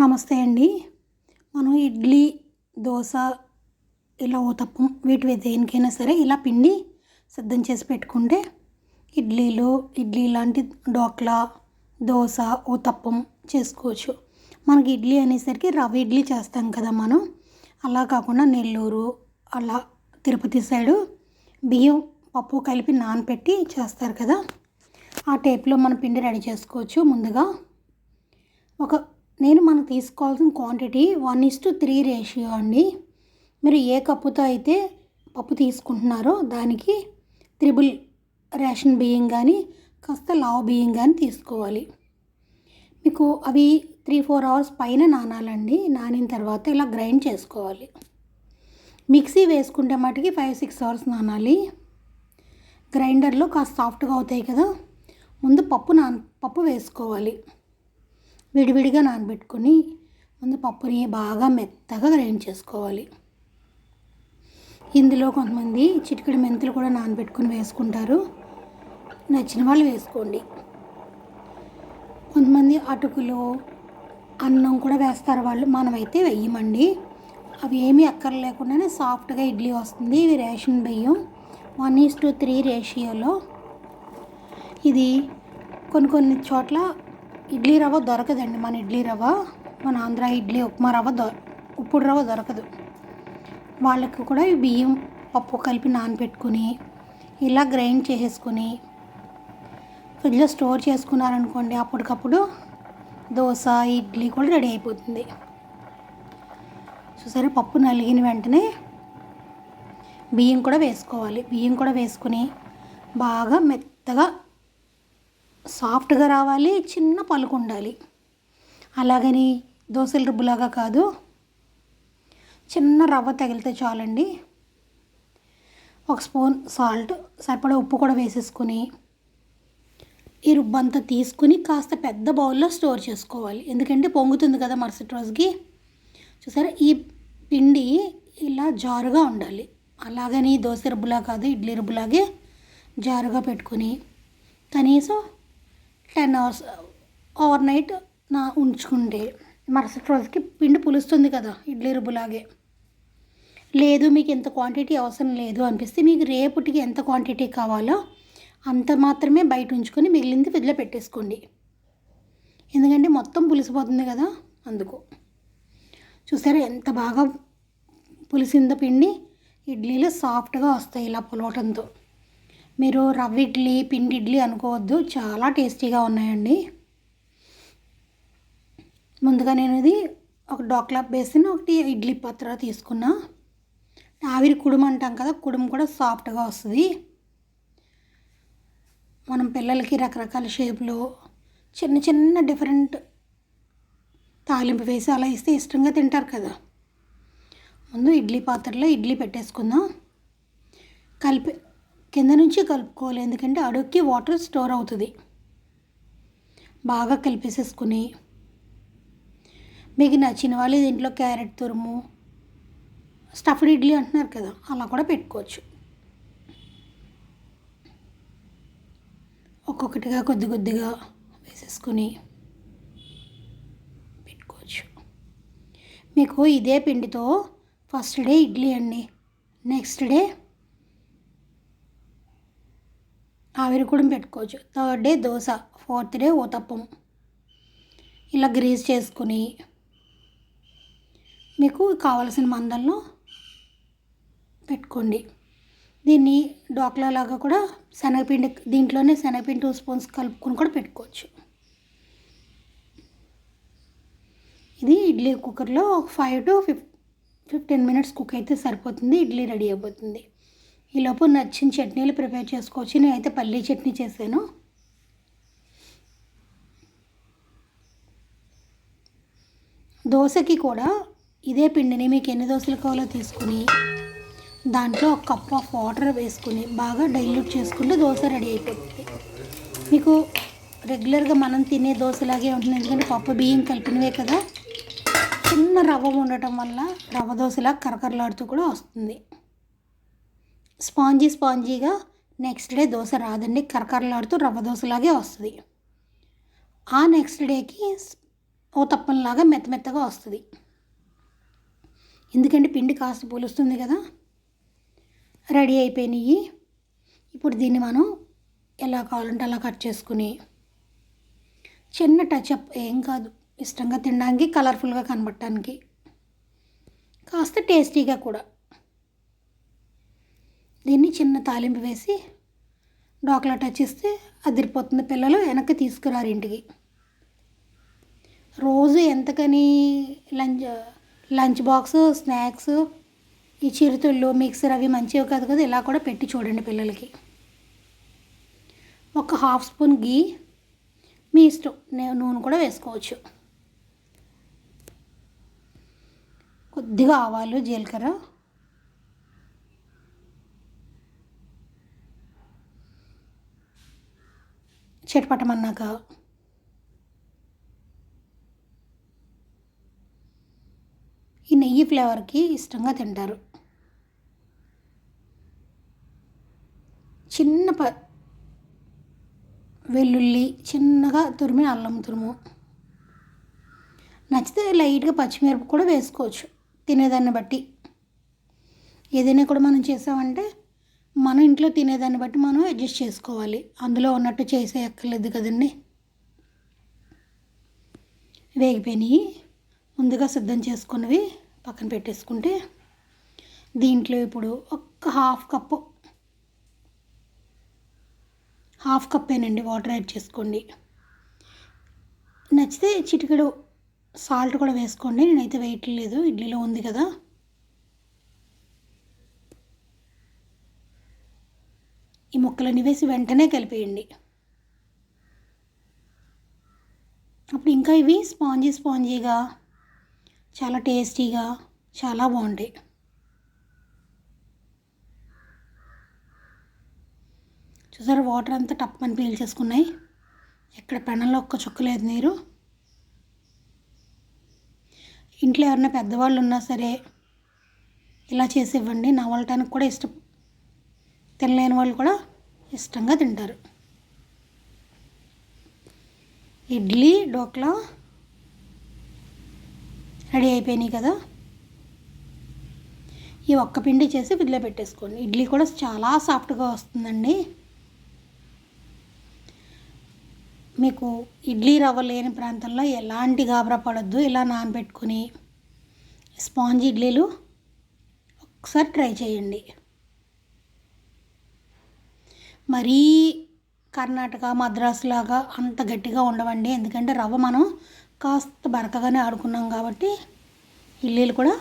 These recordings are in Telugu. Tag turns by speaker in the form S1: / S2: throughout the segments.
S1: నమస్తే అండి. మనం ఇడ్లీ దోశ ఇలా ఊతప్పం వీటి దేనికైనా సరే ఇలా పిండి సిద్ధం చేసి పెట్టుకుంటే ఇడ్లీలు ఇడ్లీ లాంటి డోక్లా దోశ ఊతప్పం చేసుకోవచ్చు. మనకి ఇడ్లీ అనేసరికి రవ ఇడ్లీ చేస్తాం కదా మనం. అలా కాకుండా నెల్లూరు అలా తిరుపతి సైడు బియ్యం పప్పు కలిపి నానపెట్టి చేస్తారు కదా. ఆ టైప్లో మన పిండి రెడీ చేసుకోవచ్చు ముందుగా. ఒక నేను మనకు తీసుకోవాల్సిన quantity one is to three ratio అండి. మీరు ఏ కప్పుతో అయితే పప్పు తీసుకుంటున్నారో దానికి త్రిబుల్ రేషన్ బియ్యం కానీ కాస్త లావ్ బియ్యం కానీ తీసుకోవాలి. మీకు అవి త్రీ ఫోర్ అవర్స్ పైన నానాలండి. నానిన తర్వాత ఇలా గ్రైండ్ చేసుకోవాలి. మిక్సీ వేసుకుంటే మటుకి ఫైవ్ సిక్స్ అవర్స్ నానాలి. గ్రైండర్లో కాస్త సాఫ్ట్గా అవుతాయి కదా. ముందు పప్పు నాన్ పప్పు వేసుకోవాలి. విడివిడిగా నానబెట్టుకొని ముందు పప్పుని బాగా మెత్తగా గ్రైండ్ చేసుకోవాలి. ఇందులో కొంతమంది చిటికెడు మెంతులు కూడా నానబెట్టుకొని వేసుకుంటారు. నచ్చిన వాళ్ళు వేసుకోండి. కొంతమంది అటుకులు అన్నం కూడా వేస్తారు వాళ్ళు. మనమైతే వెయ్యమండి అవి ఏమీ అక్కర లేకుండానే సాఫ్ట్గా ఇడ్లీ వస్తుంది. ఇవి రేషన్ బియ్యం. వన్ ఈస్ టు త్రీ రేషియోలో. ఇది కొన్ని కొన్ని చోట్ల ఇడ్లీ రవ్వ దొరకదండి మన ఇడ్లీ రవ్వ. మన ఆంధ్ర ఇడ్లీ ఉప్మా రవ్వ దొ ఉప్పుడు రవ్వ దొరకదు. వాళ్ళకి కూడా ఈ బియ్యం పప్పు కలిపి నానబెట్టుకుని ఇలా గ్రైండ్ చేసేసుకుని ఫ్రిడ్జ్లో స్టోర్ చేసుకున్నారనుకోండి అప్పటికప్పుడు దోశ ఇడ్లీ కూడా రెడీ అయిపోతుంది. చూసారా పప్పు నలిగిన వెంటనే బియ్యం కూడా వేసుకోవాలి. బియ్యం కూడా వేసుకుని బాగా మెత్తగా సాఫ్ట్గా రావాలి చిన్న పలుకు ఉండాలి. అలాగని దోశల రుబ్బులాగా కాదు. చిన్న రవ్వ తగిలితే చాలండి. ఒక స్పూన్ సాల్ట్ సరిపడా ఉప్పు కూడా వేసేసుకుని ఈ రుబ్బంతా తీసుకుని కాస్త పెద్ద బౌల్లో స్టోర్ చేసుకోవాలి. ఎందుకంటే పొంగుతుంది కదా మరుసటి రోజుకి. చూసారా? ఈ పిండి ఇలా జారుగా ఉండాలి. అలాగని దోశ రుబ్బులా కాదు ఇడ్లీ రుబ్బులాగే జారుగా పెట్టుకుని కనీసం టెన్ అవర్స్ ఓవర్ నైట్ నా ఉంచుకుంటే మరుసటి రోజుకి పిండి పులుస్తుంది కదా ఇడ్లీ రుబ్బులాగే. లేదు మీకు ఎంత క్వాంటిటీ అవసరం లేదు అనిపిస్తే మీకు రేపటికి ఎంత క్వాంటిటీ కావాలో అంత మాత్రమే బయట ఉంచుకొని మిగిలింది ఫ్రిడ్జ్లో పెట్టేసుకోండి. ఎందుకంటే మొత్తం పులిసిపోతుంది కదా అందుకు. చూసారా ఎంత బాగా పులిసిందో పిండి ఇడ్లీలు సాఫ్ట్గా వస్తాయి ఇలా పులవటంతో. మీరు రవ్వ ఇడ్లీ పిండి ఇడ్లీ అనుకోవద్దు. చాలా టేస్టీగా ఉన్నాయండి. ముందుగా నేను ఇది ఒక డోక్లా బేసిన్ ఒకటి ఇడ్లీ పాత్ర తీసుకున్నా. ఆవిరి కుడుము అంటాం కదా కుడుము కూడా సాఫ్ట్గా వస్తుంది. మనం పిల్లలకి రకరకాల షేప్లో చిన్న చిన్న డిఫరెంట్ తాలింపు వేసి అలా ఇస్తే ఇష్టంగా తింటారు కదా. ముందు ఇడ్లీ పాత్రలో ఇడ్లీ పెట్టేసుకుందాం. కలిపి కింద నుంచి కలుపుకోవాలి. ఎందుకంటే అడుక్కి వాటర్ స్టోర్ అవుతుంది. బాగా కలిపేసేసుకుని మీకు నచ్చిన వాళ్ళు దీంట్లో క్యారెట్ తురుము స్టఫ్డ్ ఇడ్లీ అంటున్నారు కదా అలా కూడా పెట్టుకోవచ్చు. ఒక్కొక్కటిగా కొద్ది కొద్దిగా వేసేసుకుని పెట్టుకోవచ్చు. మీకు ఇదే పిండితో ఫస్ట్ డే ఇడ్లీ అండి. నెక్స్ట్ డే ఆవిరి కూడా పెట్టుకోవచ్చు. Third day dosa fourth day uttapam ఇలా గ్రీజ్ చేసుకుని మీకు కావలసిన మందంలో పెట్టుకోండి. దీన్ని డోక్లా లాగా కూడా శనగపిండి దీంట్లోనే శనగపిండి టూ స్పూన్స్ కలుపుకొని కూడా పెట్టుకోవచ్చు. ఇది ఇడ్లీ కుక్కర్లో ఒక five to fif fifteen minutes cook అయితే సరిపోతుంది. ఇడ్లీ రెడీ అయిపోతుంది. ఈలోపు నచ్చిన చట్నీలు ప్రిపేర్ చేసుకోవచ్చు. నేనైతే పల్లీ చట్నీ చేశాను. దోశకి కూడా ఇదే పిండిని మీకు ఎన్ని దోశలు కావాలో తీసుకుని దాంట్లో ఒక కప్ ఆఫ్ వాటర్ వేసుకుని బాగా డైల్యూట్ చేసుకుంటే దోశ రెడీ అయిపోతుంది. మీకు రెగ్యులర్గా మనం తినే దోశలాగే ఉంటుంది. ఎందుకంటే పప్పు బియ్యం కలిపినవే కదా. చిన్న రవ్వ ఉండటం వల్ల రవ్వ దోశలా కరకరలాడుతూ కూడా వస్తుంది. స్పాంజీ స్పాంజీగా నెక్స్ట్ డే దోశ రాదండి. కరకరలాడుతూ రవ్వ దోశలాగే వస్తుంది. ఆ నెక్స్ట్ డేకి ఓ తప్పంలాగా మెత్త మెత్తగా వస్తుంది. ఎందుకంటే పిండి కాస్త పులుస్తుంది కదా. రెడీ అయిపోయినాయి. ఇప్పుడు దీన్ని మనం ఎలా కావాలంటే అలా కట్ చేసుకుని చిన్న టచ్అప్ ఏం కాదు. ఇష్టంగా తినడానికి కలర్ఫుల్గా కనబడటానికి కాస్త టేస్టీగా కూడా. దీన్ని చిన్న తాలింపు వేసి డోకలా టచ్ ఇస్తే అదిరిపోతుంది పిల్లలు వెనక్కి తీసుకురారు ఇంటికి. రోజు ఎంతకని లంచ్ లంచ్ బాక్స్ స్నాక్స్ ఈ చిరుతుళ్ళు మిక్సర్ అవి మంచివి కాదు కదా ఇలా కూడా పెట్టి చూడండి పిల్లలకి. ఒక హాఫ్ స్పూన్ గీ మీ ఇష్టం నూనె కూడా వేసుకోవచ్చు. కొద్దిగా ఆవాలు జీలకర్ర చిటపటమన్నాక ఈ నెయ్యి ఫ్లేవర్కి ఇష్టంగా తింటారు. చిన్న ప వెల్లుల్లి చిన్నగా తురిమి అల్లం తురుము. నచ్చితే లైట్గా పచ్చిమిరప కూడా వేసుకోవచ్చు తినేదాన్ని బట్టి. ఏదైనా కూడా మనం చేసామంటే మన ఇంట్లో తినేదాన్ని బట్టి మనం అడ్జస్ట్ చేసుకోవాలి. అందులో ఉన్నట్టు చేసే అక్కర్లేదు కదండి. వేగిపోయినాయి ముందుగా సిద్ధం చేసుకున్నవి పక్కన పెట్టేసుకుంటే దీంట్లో ఇప్పుడు ఒక్క హాఫ్ కప్పు హాఫ్ కప్పేనండి వాటర్ యాడ్ చేసుకోండి. నచ్చితే చిటికెడు సాల్ట్ కూడా వేసుకోండి. నేనైతే వేయట్లేదు. ఇడ్లీలో ఉంది కదా. ఈ ముక్కలని వేసి వెంటనే కలిపేయండి. అప్పుడు ఇంకా ఇవి స్పాంజీ స్పాంజీగా చాలా టేస్టీగా చాలా బాగుంటాయి. చూసారు వాటర్ అంతా టప్పని పీల్చేసుకున్నాయి ఎక్కడ పెనంలో ఒక్క చుక్క లేదు నీరు. ఇంట్లో ఎవరైనా పెద్దవాళ్ళు ఉన్నా సరే ఇలా చేసి ఇవ్వండి. నవ్వటానికి కూడా ఇష్టం. తినలేని వాళ్ళు కూడా ఇష్టంగా తింటారు. ఇడ్లీ డోక్లా రెడీ అయిపోయినాయి కదా. ఈ ఒక్క పిండి చేసి ఫ్రిడ్జ్లో పెట్టేసుకోండి. ఇడ్లీ కూడా చాలా సాఫ్ట్గా వస్తుందండి. మీకు ఇడ్లీ రవ్వ లేని ప్రాంతంలో ఎలాంటి గాబరా పడద్దు. ఇలా నానబెట్టుకుని స్పాంజ్ ఇడ్లీలు ఒకసారి ట్రై చేయండి. మరీ కర్ణాటక మద్రాసు లాగా అంత గట్టిగా ఉండవండి. ఎందుకంటే రవ్వ మనం కాస్త బరకగానే ఆడుకున్నాం కాబట్టి ఇల్లీలు కూడా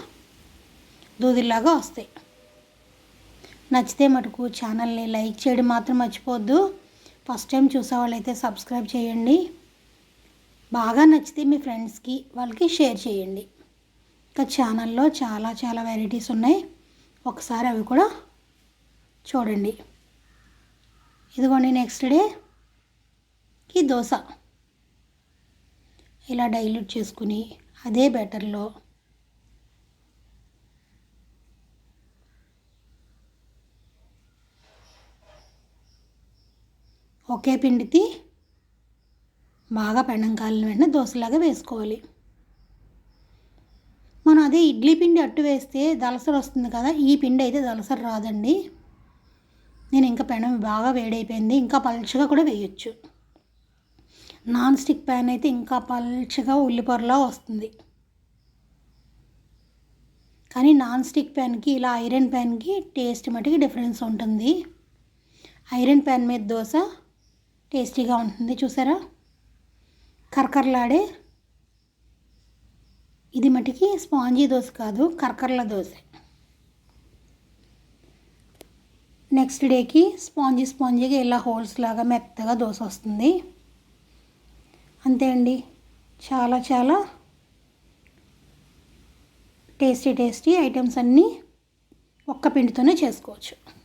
S1: దూదిల్లాగా వస్తాయి. నచ్చితే మటుకు ఛానల్ని లైక్ చేయడం మాత్రం మర్చిపోవద్దు. ఫస్ట్ టైం చూసే వాళ్ళైతే సబ్స్క్రైబ్ చేయండి. బాగా నచ్చితే మీ ఫ్రెండ్స్కి వాళ్ళకి షేర్ చేయండి. ఇంకా ఛానల్లో చాలా చాలా వెరైటీస్ ఉన్నాయి. ఒకసారి అవి కూడా చూడండి. ఇదిగోండి నెక్స్ట్ డే ఈ దోశ. ఇలా డైల్యూట్ చేసుకుని అదే బ్యాటర్లో ఒకే పిండితి బాగా పెండం కాలిన వెంటనే దోశలాగా వేసుకోవాలి. మనం అదే ఇడ్లీ పిండి అట్టు వేస్తే దలసర వస్తుంది కదా ఈ పిండి అయితే దలసర రాదండి. నేను ఇంకా పెనం బాగా వేడైపోయింది ఇంకా పలుచగా కూడా వేయొచ్చు. నాన్ స్టిక్ ప్యాన్ అయితే ఇంకా పలుచగా ఉల్లిపొరలా వస్తుంది. కానీ నాన్ స్టిక్ ప్యాన్కి ఇలా ఐరన్ ప్యాన్కి టేస్ట్ మటుకి డిఫరెన్స్ ఉంటుంది. ఐరన్ ప్యాన్ మీద దోశ టేస్టీగా ఉంటుంది చూసారా? కరకరలాడే. ఇది మటుకి స్పాంజీ దోశ కాదు కరకరల దోశ. నెక్స్ట్ డేకి స్పాంజీ స్పాంజీగా ఇలా హోల్స్ లాగా మెత్తగా దోశ వస్తుంది. అంతే అండి. చాలా చాలా టేస్టీ టేస్టీ ఐటమ్స్ అన్నీ ఒక్క పిండితోనే చేసుకోవచ్చు.